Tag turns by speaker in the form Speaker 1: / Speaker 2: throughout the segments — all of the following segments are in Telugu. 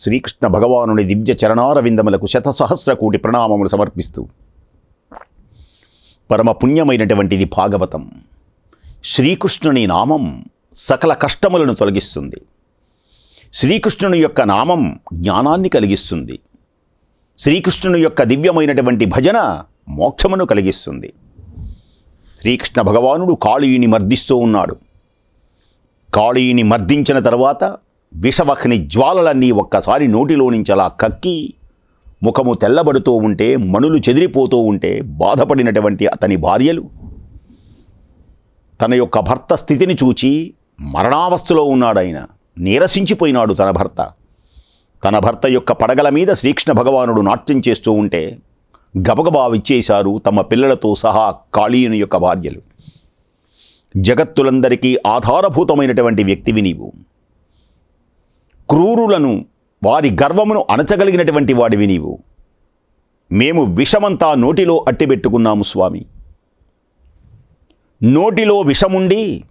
Speaker 1: శ్రీకృష్ణ భగవానుని దివ్య చరణారవిందములకు శతసహస్ర కోటి ప్రణామములు సమర్పిస్తూ. పరమ పుణ్యమైనటువంటిది భాగవతం. శ్రీకృష్ణుని నామం సకల కష్టములను తొలగిస్తుంది. శ్రీకృష్ణుని యొక్క నామం జ్ఞానాన్ని కలిగిస్తుంది. శ్రీకృష్ణుని యొక్క దివ్యమైనటువంటి భజన మోక్షమును కలిగిస్తుంది. శ్రీకృష్ణ భగవానుడు కాళీయుని మర్దిస్తూ ఉన్నాడు. కాళీయుని మర్దించిన తర్వాత విషవఖని జ్వాలలన్నీ ఒక్కసారి నోటిలో అలా కక్కి ముఖము తెల్లబడుతూ ఉంటే మణులు చెదిరిపోతూ ఉంటే బాధపడినటువంటి అతని భార్యలు తన యొక్క భర్త స్థితిని చూచి మరణావస్థలో ఉన్నాడైన నీరసించిపోయినాడు తన భర్త. తన భర్త యొక్క పడగల మీద శ్రీకృష్ణ భగవానుడు నాట్యం చేస్తూ ఉంటే గబగబా విచ్చేశారు తమ పిల్లలతో సహా కాళీయుని యొక్క భార్యలు. జగత్తులందరికీ ఆధారభూతమైనటువంటి వ్యక్తివి నీవు. క్రూరులను వారి గర్వమును అణచగలిగినటువంటి వాడివి నీవు. మేము విషమంతా నోటిలో అట్టిపెట్టుకున్నాము స్వామి. నోటిలో విషముండి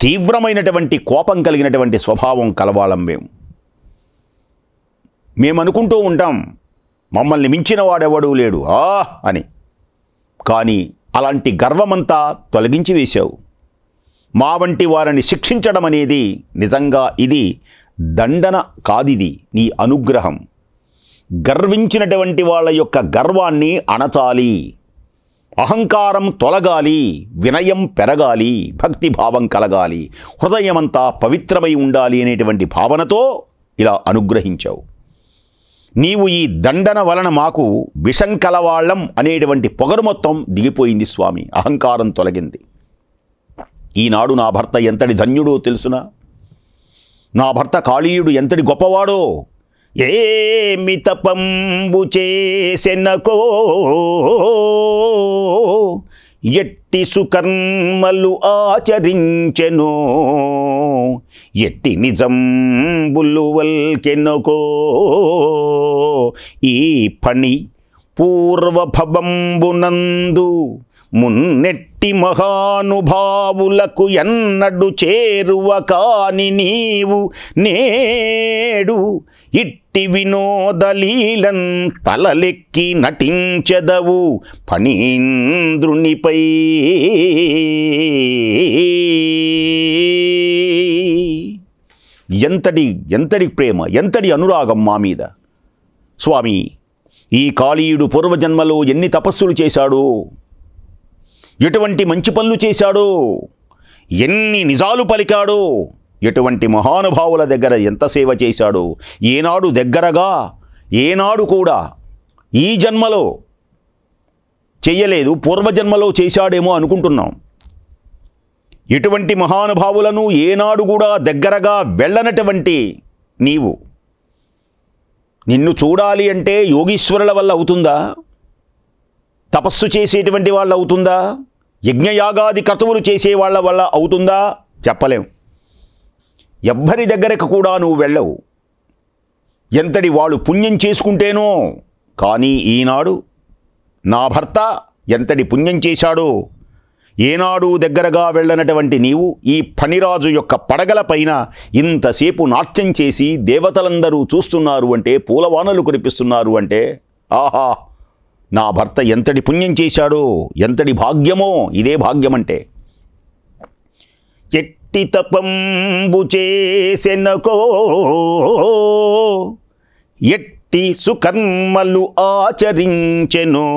Speaker 1: తీవ్రమైనటువంటి కోపం కలిగినటువంటి స్వభావం కలవాళం మేము. మేమనుకుంటూ ఉంటాం మమ్మల్ని మించిన వాడెవడూ లేడు ఆ! అని. కానీ అలాంటి గర్వమంతా తొలగించి వేశావు. మా వంటి వారిని శిక్షించడం అనేది నిజంగా ఇది దండన కాదిది నీ అనుగ్రహం. గర్వించినటువంటి వాళ్ళ యొక్క గర్వాన్ని అణచాలి. అహంకారం తొలగాలి వినయం పెరగాలి భక్తి భావం కలగాలి హృదయమంతా పవిత్రమై ఉండాలి అనేటువంటి భావనతో ఇలా అనుగ్రహించావు. నీవు ఈ దండన వలన మాకు విషం కలవాళ్ళం అనేటువంటి పొగరు మొత్తం దిగిపోయింది స్వామి. అహంకారం తొలగింది. ఈనాడు నా భర్త ఎంతటి ధన్యుడో తెలుసునా? నా భర్త కాళీయుడు ఎంతటి గొప్పవాడో? ఏమి తపంబు చేసెనకో? ఎట్టి సుకర్మలు ఆచరించెనో? ఎట్టి నిజంబులు వల్కెనకో? ఈ పని పూర్వభవంబునందు మున్నెట్టి మహానుభావులకు ఎన్నడు చేరువ కాని నీవు నేడు ఇట్టి వినోదలీలం తలలెక్కి నటించెదవు ఫణీంద్రునిపై. ఎంతటి ఎంతటి ప్రేమ ఎంతటి అనురాగం మా మీద? స్వామి ఈ కాళీయుడు పూర్వజన్మలో ఎన్ని తపస్సులు చేశాడో ఎటువంటి మంచి పనులు చేశాడో? ఎన్ని నిజాలు పలికాడో? ఎటువంటి మహానుభావుల దగ్గర ఎంత సేవ చేశాడో? ఏనాడు దగ్గరగా ఏనాడు కూడా ఈ జన్మలో చెయ్యలేదు పూర్వజన్మలో చేశాడేమో అనుకుంటున్నాం. ఎటువంటి మహానుభావులను ఏనాడు కూడా దగ్గరగా వెళ్ళనటువంటి నీవు? నిన్ను చూడాలి అంటే యోగీశ్వరుల వల్ల అవుతుందా? తపస్సు చేసేటువంటి వాళ్ళు అవుతుందా? యజ్ఞయాగాది క్రతువులు చేసే వాళ్ళ వల్ల అవుతుందా? చెప్పలేం. ఎవ్వరి దగ్గరకు కూడా నువ్వు వెళ్ళవు. ఎంతటి వాళ్ళు పుణ్యం చేసుకుంటేనో కానీ ఈనాడు నా భర్త ఎంతటి పుణ్యం చేశాడో ఏనాడు దగ్గరగా వెళ్ళనటువంటి నీవు ఈ పనిరాజు యొక్క పడగల పైన ఇంతసేపు నాట్యం చేసి దేవతలందరూ చూస్తున్నారు అంటే పూలవానలు కురిపిస్తున్నారు అంటే ఆహా! నా భర్త ఎంతటి పుణ్యం చేశాడో ఎంతటి భాగ్యమో ఇదే భాగ్యమంటే. ఎట్టి తపంబు చేసెనకో ఎట్టి సుకర్మలు ఆచరించెనో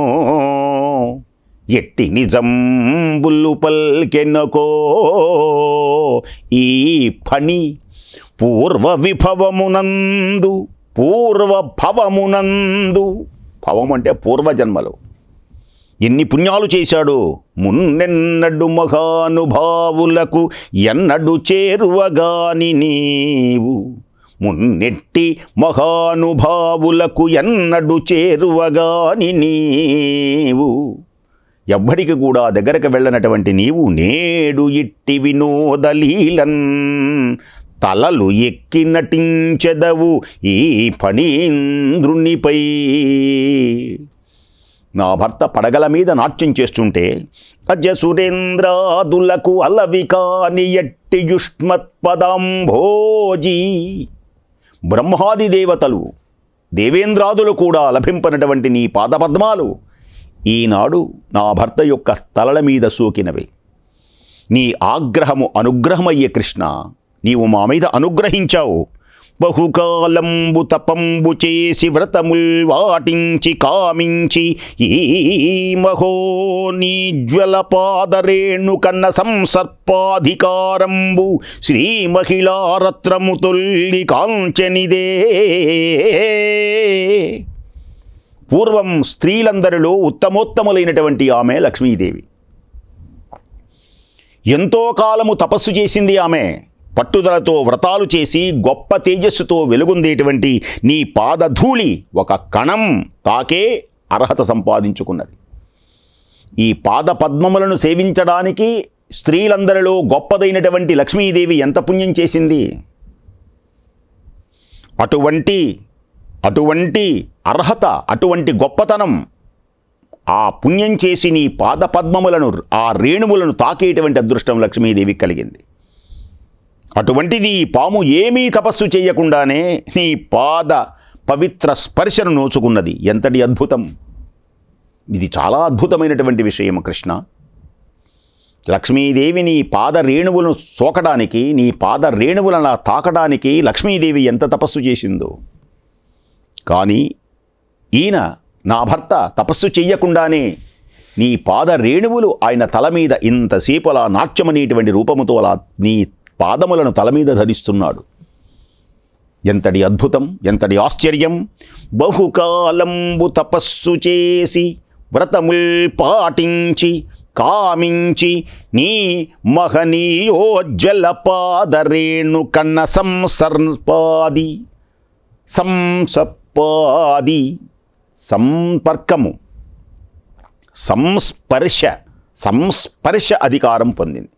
Speaker 1: ఎట్టి నిజంబులు పల్కెనకో. ఈ పని పూర్వ విభవమునందు పూర్వ పవం అంటే పూర్వజన్మలు. ఎన్ని పుణ్యాలు చేశాడు? మున్నెన్నడు మహానుభావులకు ఎన్నడు చేరువగాని నీవు. మున్నెట్టి మహానుభావులకు ఎన్నడు చేరువగాని నీవు. ఎవ్వడికి కూడా దగ్గరకు వెళ్ళనటువంటి నీవు నేడు ఇట్టి వినోదలీలన్ తలలు ఎక్కి నటించెదవు ఈ ఫణీంద్రునిపై. నా భర్త పడగల మీద నాట్యం చేస్తుంటే అజ సురేంద్రాదులకు అలవి కాని ఎట్టి యుష్మత్పదాంభోజీ. బ్రహ్మాది దేవతలు దేవేంద్రాదులు కూడా లభింపనటువంటి నీ పాదపద్మాలు ఈనాడు నా భర్త యొక్క స్థలల మీద సోకినవి. నీ ఆగ్రహము అనుగ్రహమయ్యే కృష్ణ నీవు మా మీద అనుగ్రహించావు. బహుకాలంబు తపంబు చేసి వ్రతముల్ వాటించి కామించి ఈ మహో జ్వలపాదరేణు కన్న సంసర్పాధికారంబు శ్రీ మహిళారత్రము తొల్లి కాంచనిదే. పూర్వం స్త్రీలందరిలో ఉత్తమోత్తములైనటువంటి ఆమె లక్ష్మీదేవి. ఎంతో కాలము తపస్సు చేసింది ఆమె. పట్టుదలతో వ్రతాలు చేసి గొప్ప తేజస్సుతో వెలుగొందేటువంటి నీ పాదధూళి ఒక కణం తాకే అర్హత సంపాదించుకున్నది. ఈ పాద పద్మములను సేవించడానికి స్త్రీలందరిలో గొప్పదైనటువంటి లక్ష్మీదేవి ఎంత పుణ్యం చేసింది? అటువంటి అటువంటి అర్హత అటువంటి గొప్పతనం ఆ పుణ్యం చేసి నీ పాద పద్మములను ఆ రేణువులను తాకేటువంటి అదృష్టం లక్ష్మీదేవికి కలిగింది. అటువంటిది ఈ పాము ఏమీ తపస్సు చేయకుండానే నీ పాద పవిత్ర స్పర్శను నోచుకున్నది. ఎంతటి అద్భుతం! ఇది చాలా అద్భుతమైనటువంటి విషయం కృష్ణ. లక్ష్మీదేవి నీ పాద రేణువులను సోకడానికి నీ పాద రేణువులను తాకడానికి లక్ష్మీదేవి ఎంత తపస్సు చేసిందో. కానీ ఈయన నా భర్త తపస్సు చెయ్యకుండానే నీ పాద రేణువులు ఆయన తల మీద ఇంతసేపు అలా నాట్యమనేటువంటి రూపముతో అలా నీ పాదములను తల మీద ధరిస్తున్నాడు. ఎంతటి అద్భుతం ఎంతటి ఆశ్చర్యం. బహుకాలంబు తపస్సు చేసి వ్రతముల్ పాటించి కామించి నీ మహనీయోజ్వల పాదరేణు కన్న సంసర్పాది సంసపాది సంపర్కము సంస్పర్శ సంస్పర్శ అధికారం పొందింది.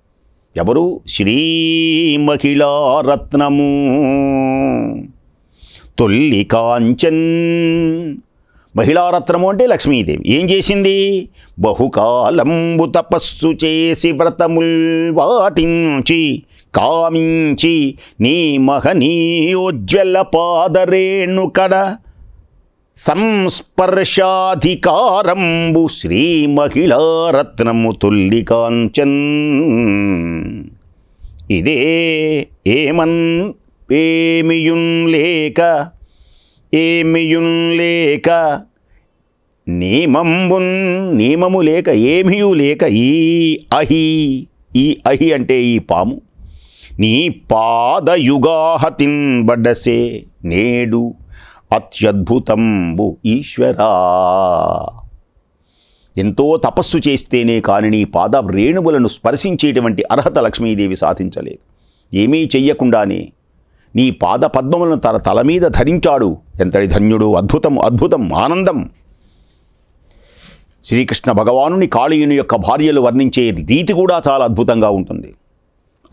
Speaker 1: ఎవరు? శ్రీ మహిళారత్నము తొల్లి కాంచన్. మహిళారత్నము అంటే లక్ష్మీదేవి. ఏం చేసింది? బహుకాలంబు తపస్సు చేసి వ్రతముల్ వాటించి కామించి నీ మహనీయోజ్వల పాదరేణు కడ సంస్పర్శాధికారంబు శ్రీ మహిళారత్నము తుల్లి కాంచన్ ఇదే ఏమన్ ఏమియున్ లేక ఏమియున్ లేక నియమంబున్ నియమము లేక ఏమియు లేక ఈ అహి ఈ అహి అంటే ఈ పాము. నీ పాదయుగాహతిన్ బడ్డసే నేడు అత్యద్భుతంబు ఈశ్వరా. ఎంతో తపస్సు చేస్తేనే కాని నీ పాద రేణువులను స్పర్శించేటువంటి అర్హత లక్ష్మీదేవి సాధించలేదు. ఏమీ చెయ్యకుండానే నీ పాద పద్మములను తన తల మీద ధరించాడు. ఎంతటి ధన్యుడు అద్భుతం అద్భుతం ఆనందం. శ్రీకృష్ణ భగవానుని కాళీయుని యొక్క భార్యలు వర్ణించే రీతి కూడా చాలా అద్భుతంగా ఉంటుంది.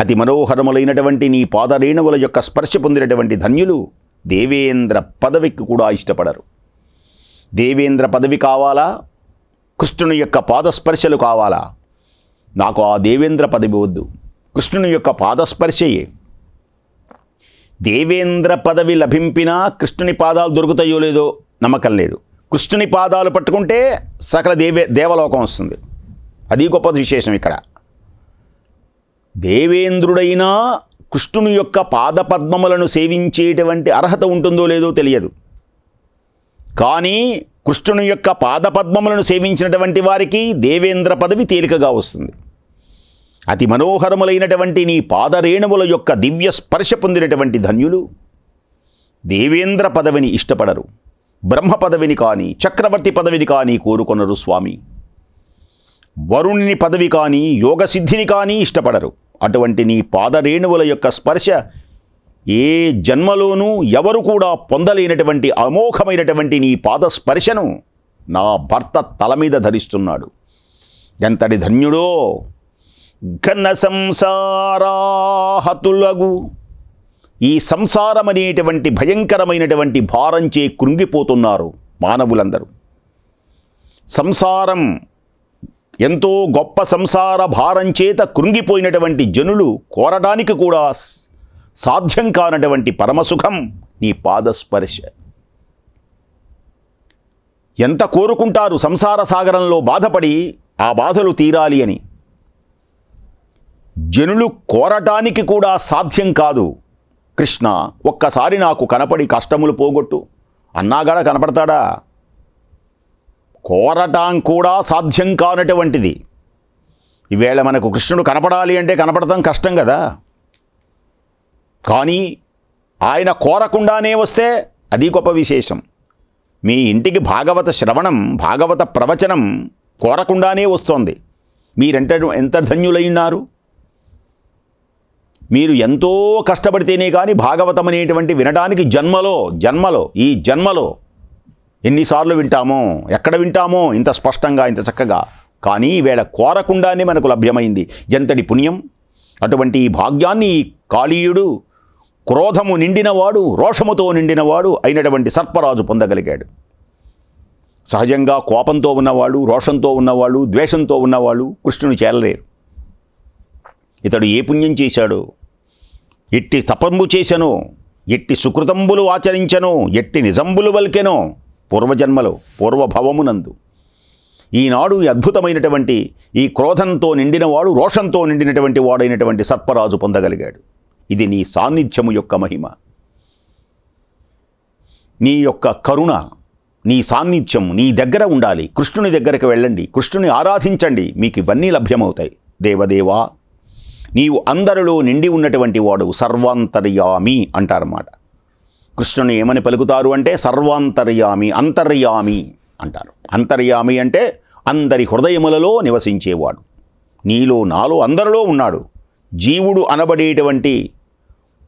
Speaker 1: అతి మనోహరములైనటువంటి నీ పాదరేణువుల యొక్క స్పర్శ పొందినటువంటి ధన్యులు దేవేంద్ర పదవికి కూడా ఇష్టపడరు. దేవేంద్ర పదవి కావాలా? కృష్ణుని యొక్క పాదస్పర్శలు కావాలా? నాకు ఆ దేవేంద్ర పదవి వద్దు. కృష్ణుని యొక్క పాదస్పర్శయే. దేవేంద్ర పదవి లభింపినా కృష్ణుని పాదాలు దొరుకుతాయో లేదో నమ్మకం లేదు. కృష్ణుని పాదాలు పట్టుకుంటే సకల దేవే దేవలోకం వస్తుంది. అది గొప్ప విశేషం ఇక్కడ. దేవేంద్రుడైనా కృష్ణుని యొక్క పాదపద్మములను సేవించేటువంటి అర్హత ఉంటుందో లేదో తెలియదు. కానీ కృష్ణుని యొక్క పాదపద్మములను సేవించినటువంటి వారికి దేవేంద్ర పదవి తేలికగా వస్తుంది. అతి మనోహరములైనటువంటి నీ పాదరేణువుల యొక్క దివ్య స్పర్శ పొందినటువంటి ధన్యులు దేవేంద్ర పదవిని ఇష్టపడరు. బ్రహ్మ పదవిని కానీ చక్రవర్తి పదవిని కానీ కోరుకొనరు స్వామి. వరుణిని పదవి కానీ యోగసిద్ధిని కానీ ఇష్టపడరు. అటువంటి నీ పాదరేణువుల యొక్క స్పర్శ ఏ జన్మలోనూ ఎవరు కూడా పొందలేనటువంటి అమోఘమైనటువంటి నీ పాద స్పర్శను నా భర్త తల మీద ధరిస్తున్నాడు. ఎంతటి ధన్యుడో! ఘన సంసారాహతులగు. ఈ సంసారం అనేటువంటి భయంకరమైనటువంటి భారంచే కృంగిపోతున్నారు మానవులందరూ. సంసారం ఎంతో గొప్ప సంసార భారం చేత కృంగిపోయినటువంటి జనులు కోరడానికి కూడా సాధ్యం కానటువంటి పరమసుఖం నీ పాదస్పర్శ. ఎంత కోరుకుంటారు సంసార సాగరంలో బాధపడి ఆ బాధలు తీరాలి అని? జనులు కోరటానికి కూడా సాధ్యం కాదు. కృష్ణ ఒక్కసారి నాకు కనపడి కష్టములు పోగొట్టు. అన్నాగాడ కనపడతాడా? కోరటం కూడా సాధ్యం కానటువంటిది. ఈవేళ మనకు కృష్ణుడు కనపడాలి అంటే కనపడటం కష్టం కదా. కానీ ఆయన కోరకుండానే వస్తే అది గొప్ప విశేషం. మీ ఇంటికి భాగవత శ్రవణం భాగవత ప్రవచనం కోరకుండానే వస్తోంది. మీరెంత ఎంత ధన్యులైనారు మీరు ఎంతో కష్టపడితేనే కానీ భాగవతం అనేటువంటి వినడానికి జన్మలో జన్మలో ఈ జన్మలో ఎన్నిసార్లు వింటామో? ఎక్కడ వింటామో? ఇంత స్పష్టంగా ఇంత చక్కగా. కానీ ఈవేళ కోరకుండానే మనకు లభ్యమైంది ఎంతటి పుణ్యం? అటువంటి భాగ్యాన్ని కాళీయుడు క్రోధము నిండినవాడు రోషముతో నిండినవాడు అయినటువంటి సర్పరాజు పొందగలిగాడు. సహజంగా కోపంతో ఉన్నవాడు రోషంతో ఉన్నవాడు ద్వేషంతో ఉన్నవాళ్ళు కృష్ణుని చేరలేరు. ఇతడు ఏ పుణ్యం చేశాడు? ఎట్టి తపంబు చేశను? ఎట్టి సుకృతంబులు ఆచరించను? ఎట్టి నిజంబులు వల్కెనో? పూర్వజన్మలో పూర్వభవమునందు. ఈనాడు ఈ అద్భుతమైనటువంటి ఈ క్రోధంతో నిండినవాడు రోషంతో నిండినటువంటి వాడైనటువంటి సర్పరాజు పొందగలిగాడు. ఇది నీ సాన్నిధ్యము యొక్క మహిమ. నీ యొక్క కరుణ నీ సాన్నిధ్యం నీ దగ్గర ఉండాలి. కృష్ణుని దగ్గరికి వెళ్ళండి. కృష్ణుని ఆరాధించండి. మీకు ఇవన్నీ లభ్యమవుతాయి. దేవదేవా నీవు అందరిలో నిండి ఉన్నటువంటి వాడు సర్వాంతర్యామి అంటారన్నమాట. కృష్ణుని ఏమని పలుకుతారు అంటే సర్వాంతర్యామి అంతర్యామి అంటారు. అంతర్యామి అంటే అందరి హృదయములలో నివసించేవాడు. నీలో నాలో అందరిలో ఉన్నాడు. జీవుడు అనబడేటువంటి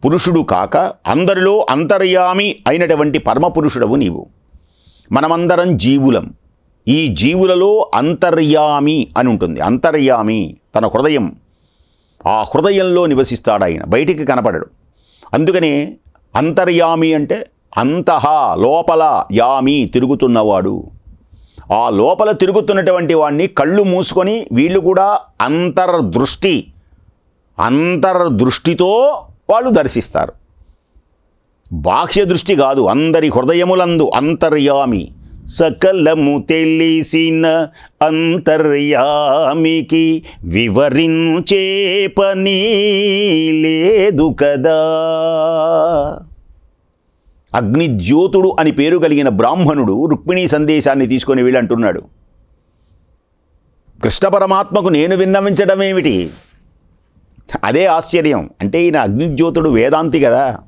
Speaker 1: పురుషుడు కాక అందరిలో అంతర్యామి అయినటువంటి పరమపురుషుడవు నీవు. మనమందరం జీవులం. ఈ జీవులలో అంతర్యామి అని ఉంటుంది. అంతర్యామి తన హృదయం. ఆ హృదయంలో నివసిస్తాడు ఆయన బయటికి కనపడడు. అందుకనే అంతర్యామి అంటే అంతః లోపల యామి తిరుగుతున్నవాడు. ఆ లోపల తిరుగుతున్నటువంటి వాడిని కళ్ళు మూసుకొని వీళ్ళు కూడా అంతర్దృష్టి అంతర్దృష్టితో వాళ్ళు దర్శిస్తారు. బాహ్య దృష్టి కాదు అందరి హృదయములందు అంతర్యామి. సకలము తెలిసిన అంతర్యామికి వివరించే పని లేదు కదా. అగ్నిజ్యోతుడు అని పేరు కలిగిన బ్రాహ్మణుడు రుక్మిణీ సందేశాన్ని తీసుకొని వీళ్ళంటున్నాడు. కృష్ణ పరమాత్మకు నేను విన్నవించడం ఏమిటి అదే ఆశ్చర్యం. అంటే ఈయన అగ్నిజ్యోతుడు వేదాంతి కదా.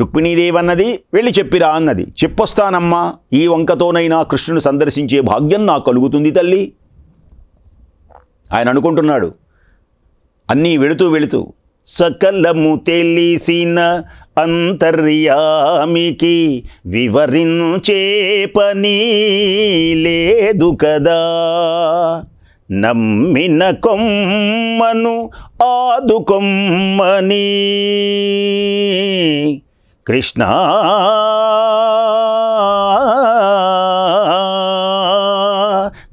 Speaker 1: రుక్మిణీదేవి అన్నది వెళ్ళి చెప్పిరా అన్నది. చెప్పొస్తానమ్మా ఈ వంకతోనైనా కృష్ణుని సందర్శించే భాగ్యం నాకు కలుగుతుంది తల్లి. ఆయన అనుకుంటున్నాడు. అన్నీ వెళుతూ వెళుతూ సకలము తెలిసిన అంతర్యామికి వివరించేపని లేదు కదా. నమ్మిన కొమ్మను ఆదుకొమ్మని. కృష్ణ.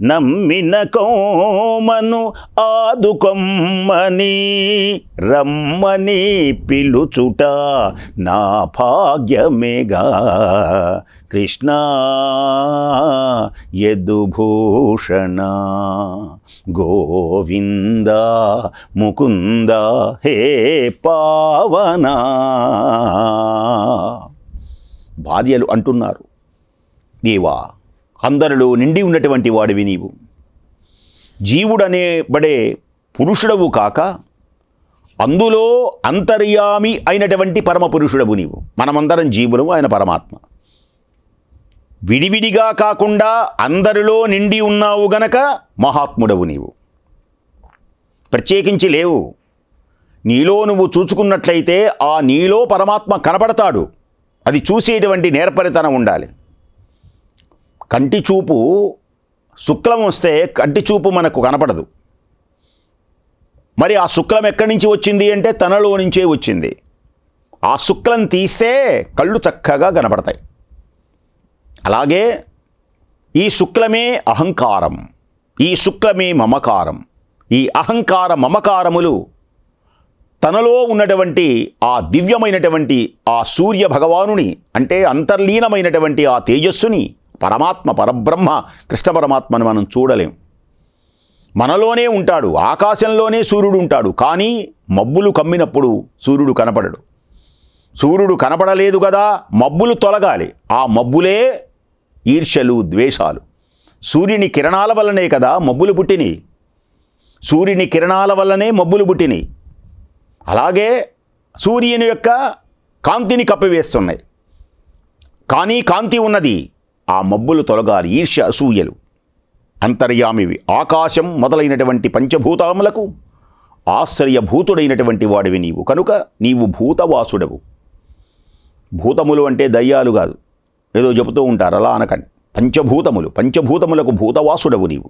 Speaker 1: నమ్మిన కోమను ఆదుకొమ్మని రమ్మని పిలుచుట నా భాగ్యమేగా. కృష్ణ యదుభూషణ. గోవింద ముకుంద హే పావన. భార్యలు అంటున్నారు దేవా అందరిలో నిండి ఉన్నటువంటి వాడివి నీవు. జీవుడనే బడే పురుషుడవు కాక అందులో అంతర్యామి అయినటువంటి పరమ పురుషుడవు నీవు. మనమందరం జీవులము ఆయన పరమాత్మ. విడివిడిగా కాకుండా అందరిలో నిండి ఉన్నావు గనక మహాత్ముడవు నీవు. ప్రత్యేకించి లేవు. నీలో నువ్వు చూచుకున్నట్లయితే ఆ నీలో పరమాత్మ కనపడతాడు అది చూసేటువంటి నేర్పరితనం ఉండాలి. కంటి చూపు శుక్లం వస్తే కంటి చూపు మనకు కనపడదు. మరి ఆ శుక్లం ఎక్కడి నుంచి వచ్చింది అంటే తనలో నుంచే వచ్చింది. ఆ శుక్లం తీస్తే కళ్ళు చక్కగా కనపడతాయి. అలాగే ఈ శుక్లమే అహంకారం ఈ శుక్లమే మమకారం ఈ అహంకార మమకారములు తనలో ఉన్నటువంటి ఆ దివ్యమైనటువంటి ఆ సూర్య భగవానుని అంటే అంతర్లీనమైనటువంటి ఆ తేజస్సుని పరమాత్మ పరబ్రహ్మ కృష్ణ పరమాత్మను మనం చూడలేం. మనలోనే ఉంటాడు ఆకాశంలోనే సూర్యుడు ఉంటాడు కానీ మబ్బులు కమ్మినప్పుడు సూర్యుడు కనపడడు. సూర్యుడు కనపడలేదు కదా మబ్బులు తొలగాలి. ఆ మబ్బులే ఈర్ష్యలు ద్వేషాలు. సూర్యుని కిరణాల వల్లనే కదా మబ్బులు పుట్టినాయి సూర్యుని కిరణాల వల్లనే మబ్బులు పుట్టినాయి అలాగే సూర్యుని యొక్క కాంతిని కప్పివేస్తున్నాయి. కానీ కాంతి ఉన్నది. ఆ మబ్బులు తొలగాలి ఈర్ష్య అసూయలు. అంతర్యామివి. ఆకాశం మొదలైనటువంటి పంచభూతములకు ఆశ్రయభూతుడైనటువంటి వాడివి నీవు. కనుక నీవు భూతవాసుడవు. భూతములు అంటే దయ్యాలు కాదు. ఏదో చెబుతూ ఉంటారు అలా అనకండి. పంచభూతములు పంచభూతములకు భూతవాసుడవు నీవు.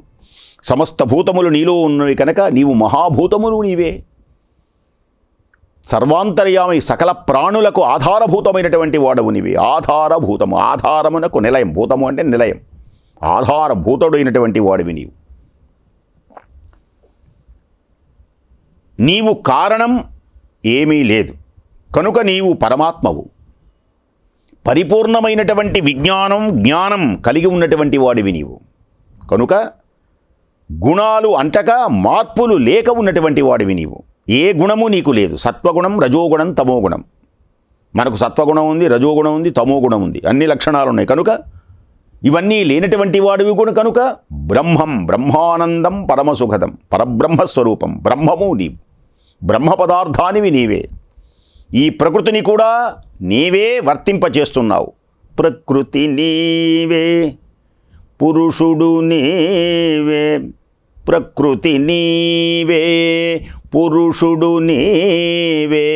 Speaker 1: సమస్త భూతములు నీలో ఉన్నవి కనుక నీవు మహాభూతములు నీవే. సర్వాంతర్యామి సకల ప్రాణులకు ఆధారభూతమైనటువంటి వాడవు నీవి. ఆధారభూతము ఆధారమునకు నిలయం. భూతము అంటే నిలయం. ఆధారభూతుడైనటువంటి వాడివి నీవు. నీవు కారణం ఏమీ లేదు. కనుక నీవు పరమాత్మవు. పరిపూర్ణమైనటువంటి విజ్ఞానం జ్ఞానం కలిగి ఉన్నటువంటి వాడివి నీవు. కనుక గుణాలు అంటక మార్పులు లేక ఉన్నటువంటి వాడివి నీవు. ఏ గుణము నీకు లేదు. సత్వగుణం రజోగుణం తమోగుణం. మనకు సత్వగుణం ఉంది రజోగుణం ఉంది తమోగుణం ఉంది. అన్ని లక్షణాలు ఉన్నాయి. కనుక ఇవన్నీ లేనటువంటి వాడివి కూడా కనుక బ్రహ్మం బ్రహ్మానందం పరమసుఖదం పరబ్రహ్మస్వరూపం. బ్రహ్మము నీవు. బ్రహ్మ పదార్థానివి నీవే. ఈ ప్రకృతిని కూడా నీవే వర్తింపచేస్తున్నావు ప్రకృతి నీవే పురుషుడు నీవే ప్రకృతి నీవే పురుషుడు నీవే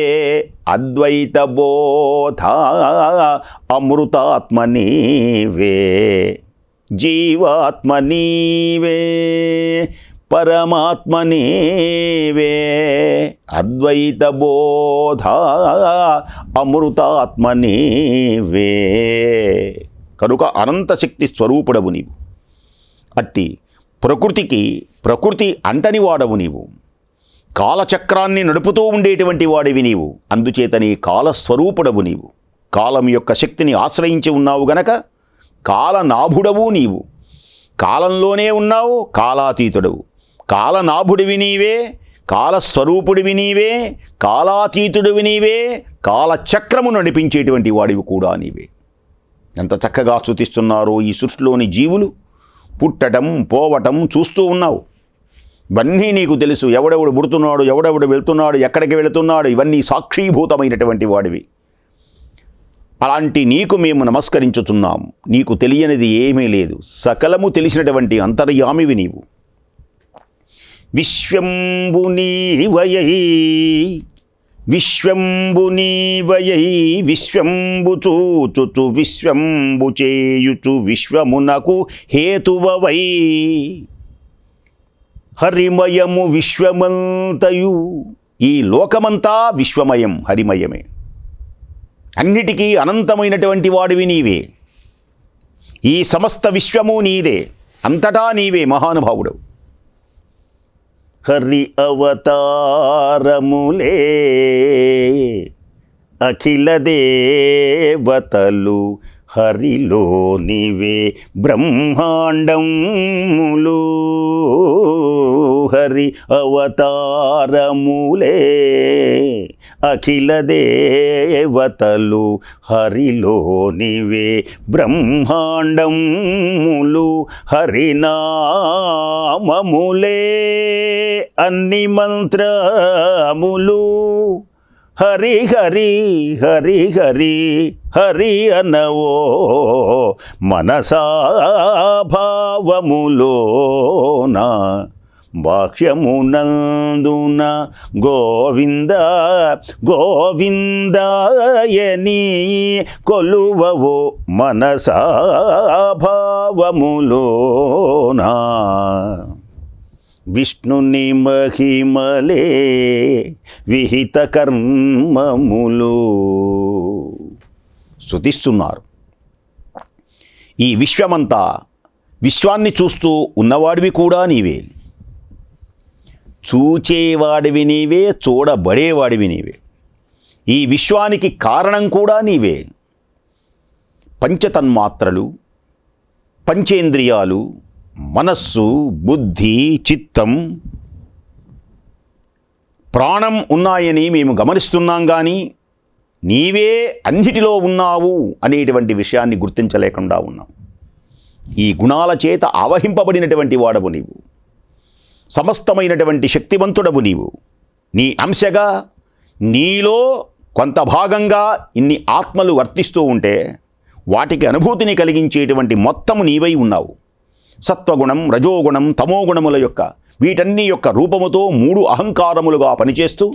Speaker 1: అద్వైత బోధ అమృతాత్మ నీవే జీవాత్మ నీవే పరమాత్మనీవే అద్వైత బోధ అమృతాత్మ నీవే. కనుక అనంతశక్తి స్వరూపుడవు నీవు. అట్టి ప్రకృతికి ప్రకృతి అంటని వాడవు నీవు. కాలచక్రాన్ని నడుపుతూ ఉండేటువంటి వాడివి నీవు. అందుచేతని కాలస్వరూపుడవు నీవు. కాలం యొక్క శక్తిని ఆశ్రయించి ఉన్నావు గనక కాలనాభుడవు నీవు. కాలంలోనే ఉన్నావు కాలాతీతుడవు. కాలనాభుడివి నీవే కాలస్వరూపుడివి నీవే కాలాతీతుడివి నీవే కాలచక్రము నడిపించేటువంటి వాడివి కూడా నీవే. ఎంత చక్కగా స్థుతిస్తున్నారో ఈ సృష్టిలోని జీవులు. పుట్టడం పోవటం చూస్తూ ఉన్నావు. ఇవన్నీ నీకు తెలుసు. ఎవడెవడు పుడుతున్నాడు ఎవడెవడు వెళ్తున్నాడు ఎక్కడికి వెళుతున్నాడు ఇవన్నీ సాక్షీభూతమైనటువంటి వాడివి. అలాంటి నీకు మేము నమస్కరించుతున్నాము నీకు తెలియనిది ఏమీ లేదు. సకలము తెలిసినటువంటి అంతర్యామివి నీవు. విశ్వంబునీవయై విశ్వంబునీవయై విశ్వంబు నీవయై చూచుచు విశ్వంబు చేయుచు విశ్వమునకు హేతువవై. హరిమయము విశ్వమంతయు ఈ లోకమంతా విశ్వమయం హరిమయమే. అన్నిటికీ అనంతమైనటువంటి వాడివి నీవే. ఈ సమస్త విశ్వము నీదే అంతటా నీవే మహానుభావుడు. హరి అవతారములే. అఖిల దేవతలు హరిలోనివే బ్రహ్మాండములు. హరి అవతారములే. అఖిల దేవతలు హరిలోనివే బ్రహ్మాండములు హరినామములే అన్ని మంత్రములు. హరి హరి హరి హరి హరి అనవో మనసా భావములోన? బాహ్యమునందున గోవింద గోవిందాయని కొలువవో మనసాభావములోనా విష్ణుని మహిమలే విహిత కర్మములు. శృతిస్తున్నారు ఈ విశ్వమంతా విశ్వాన్ని చూస్తూ ఉన్నవాడివి కూడా నీవే. చూచేవాడివి నీవే చూడబడేవాడివి నీవే. ఈ విశ్వానికి కారణం కూడా నీవే. పంచతన్మాత్రలు పంచేంద్రియాలు మనస్సు బుద్ధి చిత్తం ప్రాణం ఉన్నాయని మేము గమనిస్తున్నాం కానీ నీవే అన్నిటిలో ఉన్నావు అనేటువంటి విషయాన్ని గుర్తించలేకుండా ఉన్నాం ఈ గుణాల చేత ఆవహింపబడినటువంటి వాడవు నీవు. సమస్తమైనటువంటి శక్తివంతుడవు నీవు. నీ అంశగా నీలో కొంత భాగంగా ఇన్ని ఆత్మలు వర్తిస్తూ ఉంటే వాటికి అనుభూతిని కలిగించేటువంటి మొత్తము నీవై ఉన్నావు. సత్వగుణం రజోగుణం తమోగుణముల యొక్క వీటన్ని యొక్క రూపముతో మూడు అహంకారములుగా పనిచేస్తూ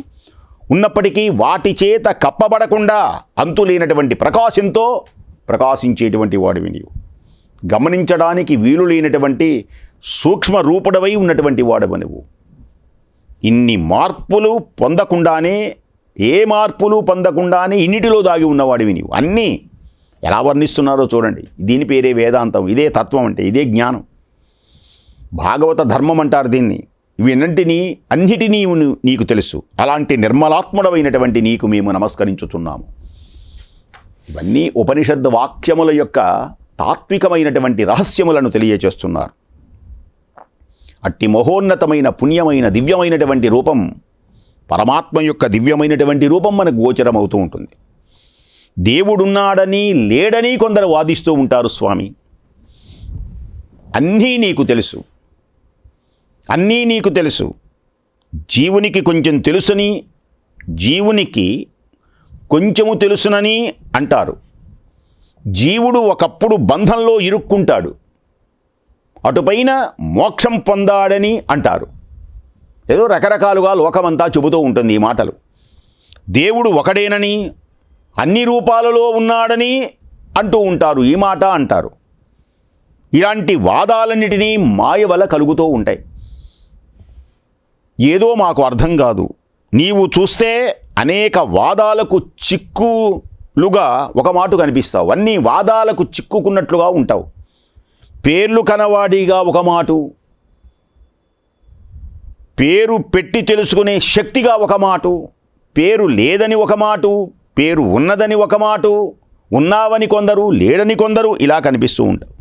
Speaker 1: ఉన్నప్పటికీ వాటి చేత కప్పబడకుండా అంతులేనటువంటి ప్రకాశంతో ప్రకాశించేటువంటి వాడివి నీవు. గమనించడానికి వీలు లేనటువంటి సూక్ష్మ రూపుడవై ఉన్నటువంటి వాడవు నువ్వు. ఇన్ని మార్పులు పొందకుండానే ఏ మార్పులు పొందకుండానే ఇన్నిటిలో దాగి ఉన్నవాడివి నీవు. అన్నీ ఎలా వర్ణిస్తున్నారో చూడండి. దీని పేరే వేదాంతం ఇదే తత్వం అంటే ఇదే జ్ఞానం. భాగవత ధర్మం అంటారు దీన్ని. ఇవన్నింటినీ అన్నిటినీ నీకు తెలుసు. అలాంటి నిర్మలాత్ముడమైనటువంటి నీకు మేము నమస్కరించుతున్నాము ఇవన్నీ ఉపనిషద్ వాక్యముల యొక్క తాత్వికమైనటువంటి రహస్యములను తెలియచేస్తున్నారు అట్టి మహోన్నతమైన పుణ్యమైన దివ్యమైనటువంటి రూపం పరమాత్మ యొక్క దివ్యమైనటువంటి రూపం మనకు గోచరమవుతూ ఉంటుంది. దేవుడున్నాడని లేడని కొందరు వాదిస్తూ ఉంటారు స్వామి. అన్నీ నీకు తెలుసు. అన్నీ నీకు తెలుసు. జీవునికి కొంచెం తెలుసుని జీవునికి కొంచెము తెలుసునని అంటారు. జీవుడు ఒకప్పుడు బంధంలో ఇరుక్కుంటాడు. అటుపైన మోక్షం పొందాడని అంటారు. ఏదో రకరకాలుగా లోకమంతా చెబుతూ ఉంటుంది ఈ మాటలు. దేవుడు ఒకడేనని అన్ని రూపాలలో ఉన్నాడని అంటూ ఉంటారు ఈ మాట అంటారు. ఇలాంటి వాదాలన్నిటినీ మాయ వల్ల కలుగుతూ ఉంటాయి. ఏదో మాకు అర్థం కాదు. నీవు చూస్తే అనేక వాదాలకు చిక్కులుగా ఒక మాట కనిపిస్తావు. అన్నీ వాదాలకు చిక్కుకున్నట్లుగా ఉంటావు. పేర్లు కనవాడిగా ఒక మాటు. పేరు పెట్టి తెలుసుకునే శక్తిగా ఒక మాటు. పేరు లేదని ఒక మాటు పేరు ఉన్నదని ఒక మాటు ఉన్నావని కొందరు లేడని కొందరు ఇలా కనిపిస్తూ ఉంటావు.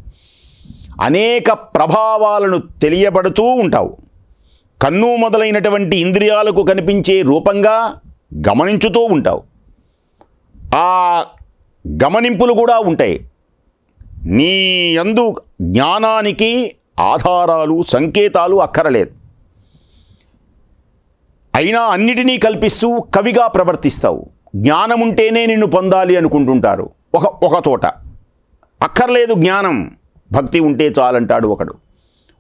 Speaker 1: అనేక ప్రభావాలను తెలియబడుతూ ఉంటావు. కన్ను మొదలైనటువంటి ఇంద్రియాలకు కనిపించే రూపంగా గమనించుతూ ఉంటావు. ఆ గమనింపులు కూడా ఉంటాయి. నీ యందు జ్ఞానానికి ఆధారాలు సంకేతాలు అక్కరలేదు. అయినా అన్నిటినీ కల్పిస్తూ కవిగా ప్రవర్తిస్తావు. జ్ఞానం ఉంటేనే నిన్ను పొందాలి అనుకుంటుంటారు. ఒక ఒక చోట. అక్కర్లేదు జ్ఞానం. భక్తి ఉంటే చాలంటాడు ఒకడు.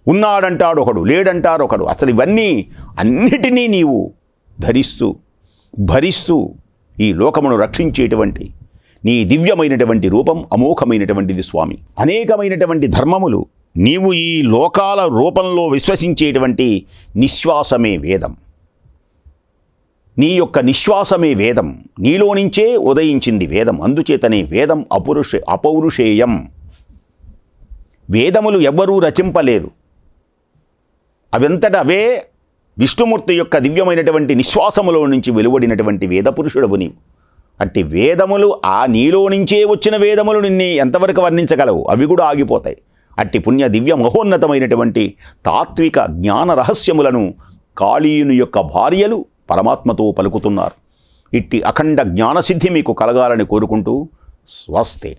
Speaker 1: ఉన్నాడంటాడు ఒకడు. లేడంటాడు ఒకడు. అసలు ఇవన్నీ అన్నిటినీ నీవు ధరిస్తూ భరిస్తూ ఈ లోకమును రక్షించేటువంటి నీ దివ్యమైనటువంటి రూపం అమోఘమైనటువంటిది స్వామి. అనేకమైనటువంటి ధర్మములు నీవు ఈ లోకాల రూపంలో విశ్వసించేటువంటి నిశ్వాసమే వేదం. నీ యొక్క నిశ్వాసమే వేదం. నీలో నుంచే ఉదయించింది వేదం. అందుచేతనే వేదం అపురుష అపౌరుషేయం. వేదములు ఎవ్వరూ రచింపలేదు. అవంతట అవే విష్ణుమూర్తి యొక్క దివ్యమైనటువంటి నిశ్వాసములో నుంచి వెలువడినటువంటి వేదపురుషుడవు నీవు. అట్టి వేదములు ఆ నీలో నుంచే వచ్చిన వేదములు నిన్ను ఎంతవరకు వర్ణించగలవు? అవి కూడా ఆగిపోతాయి. అట్టి పుణ్య దివ్య మహోన్నతమైనటువంటి తాత్విక జ్ఞాన రహస్యములను కాళీయుని యొక్క భార్యలు పరమాత్మతో పలుకుతున్నారు. ఇట్టి అఖండ జ్ఞానసిద్ధి మీకు కలగాలని కోరుకుంటూ స్వస్తే.